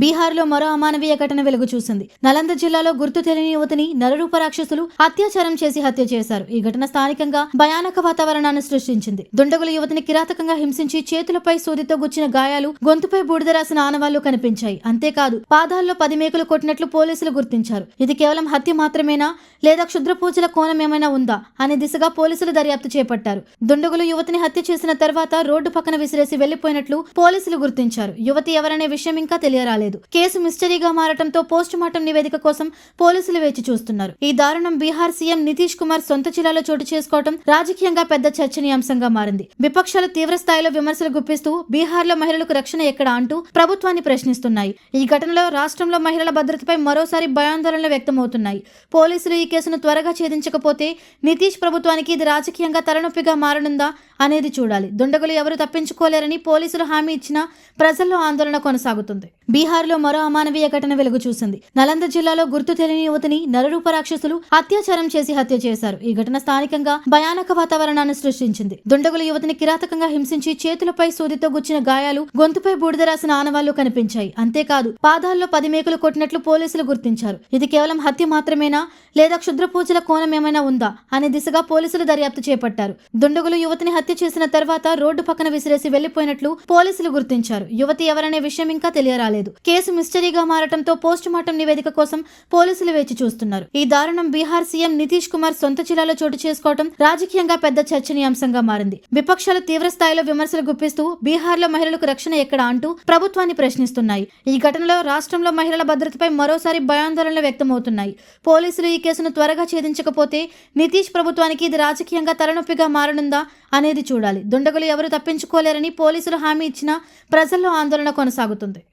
బీహార్లో మరో అమానవీయ ఘటన వెలుగు చూసింది. నలంద జిల్లాలో గుర్తు తెలియని యువతిని నరరూప రాక్షసులు అత్యాచారం చేసి హత్య చేశారు. ఈ ఘటన స్థానికంగా భయానక వాతావరణాన్ని సృష్టించింది. దుండగులు యువతిని కిరాతకంగా హింసించి చేతులపై సూదితో గుచ్చిన గాయాలు గొంతుపై బూడిద రాసిన ఆనవాళ్ళు కనిపించాయి. అంతేకాదు పాదాల్లో పది మేకలు కొట్టినట్లు పోలీసులు గుర్తించారు. ఇది కేవలం హత్య మాత్రమేనా? లేదా క్షుద్ర పూజల కోణం ఏమైనా ఉందా? అనే దిశగా పోలీసులు దర్యాప్తు చేపట్టారు. దుండగులు యువతిని హత్య చేసిన తర్వాత రోడ్డు పక్కన విసిరేసి వెళ్ళిపోయినట్లు పోలీసులు గుర్తించారు. యువతి ఎవరనే విషయం ఇంకా తెలియరాలేదు. కేసు మిస్టరీగా మారటంతో పోస్ట్ మార్టం నివేదిక కోసం పోలీసులు వేచి చూస్తున్నారు. ఈ దారుణం బీహార్ సీఎం నితీష్ కుమార్ సొంత జిల్లాలో చోటు చేసుకోవడం రాజకీయంగా పెద్ద చర్చనీయాంశంగా మారింది. విపక్షాలు తీవ్ర స్థాయిలో విమర్శలు గుప్పిస్తూ బీహార్లో మహిళలకు రక్షణ ఎక్కడ అంటూ ప్రభుత్వాన్ని ప్రశ్నిస్తున్నాయి. ఈ ఘటనలో రాష్ట్రంలో మహిళల భద్రతపై మరోసారి భయాందోళనలు వ్యక్తమవుతున్నాయి. పోలీసులు ఈ కేసును త్వరగా ఛేదించకపోతే నితీష్ ప్రభుత్వానికి ఇది రాజకీయంగా తలనొప్పిగా మారనుందా? అనేది చూడాలి. దుండగులు ఎవరు తప్పించుకోలేరని పోలీసులు హామీ ఇచ్చినా ప్రజల్లో ఆందోళన కొనసాగుతుంది. బీహార్లో మరో అమానవీయ ఘటన వెలుగు చూసింది. నలంద జిల్లాలో గుర్తు తెలియని యువతిని నరరూప రాక్షసులు అత్యాచారం చేసి హత్య చేశారు. ఈ ఘటన స్థానికంగా భయానక వాతావరణాన్ని సృష్టించింది. దుండగులు యువతిని కిరాతకంగా హింసించి చేతులపై సూదితో గుచ్చిన గాయాలు గొంతుపై బూడిద రాసిన ఆనవాళ్ళు కనిపించాయి. అంతేకాదు పాదాల్లో పది మేకలు కొట్టినట్లు పోలీసులు గుర్తించారు. ఇది కేవలం హత్య మాత్రమేనా లేదా క్షుద్ర పూజల కోణం ఏమైనా ఉందా? అనే దిశగా పోలీసులు దర్యాప్తు చేపట్టారు. దుండగులు యువతిని హత్య హత్య చేసిన తర్వాత రోడ్డు పక్కన విసిరేసి వెళ్ళిపోయినట్లు పోలీసులు గుర్తించారు. యువతి ఎవరనే విషయం ఇంకా తెలియరాలేదు. కేసు మిస్టరీగా మారటంతో పోస్ట్ మార్టం నివేదిక కోసం పోలీసులు వేచి చూస్తున్నారు. ఈ దారుణం బీహార్ సీఎం నితీష్ కుమార్ సొంత జిల్లాలో చోటు చేసుకోవడం రాజకీయంగా పెద్ద చర్చనీయాంశంగా మారింది. విపక్షాలు తీవ్ర స్థాయిలో విమర్శలు గుప్పిస్తూ బీహార్లో మహిళలకు రక్షణ ఎక్కడ అంటూ ప్రభుత్వాన్ని ప్రశ్నిస్తున్నాయి. ఈ ఘటనలో రాష్ట్రంలో మహిళల భద్రతపై మరోసారి భయాందోళనలు వ్యక్తమవుతున్నాయి. పోలీసులు ఈ కేసును త్వరగా ఛేదించకపోతే నితీష్ ప్రభుత్వానికి ఇది రాజకీయంగా తలనొప్పిగా మారనుందా? అనేది చూడాలి. దుండగులు ఎవరు తప్పించుకోలేరని పోలీసులు హామీ ఇచ్చినా ప్రజల్లో ఆందోళన కొనసాగుతుంది.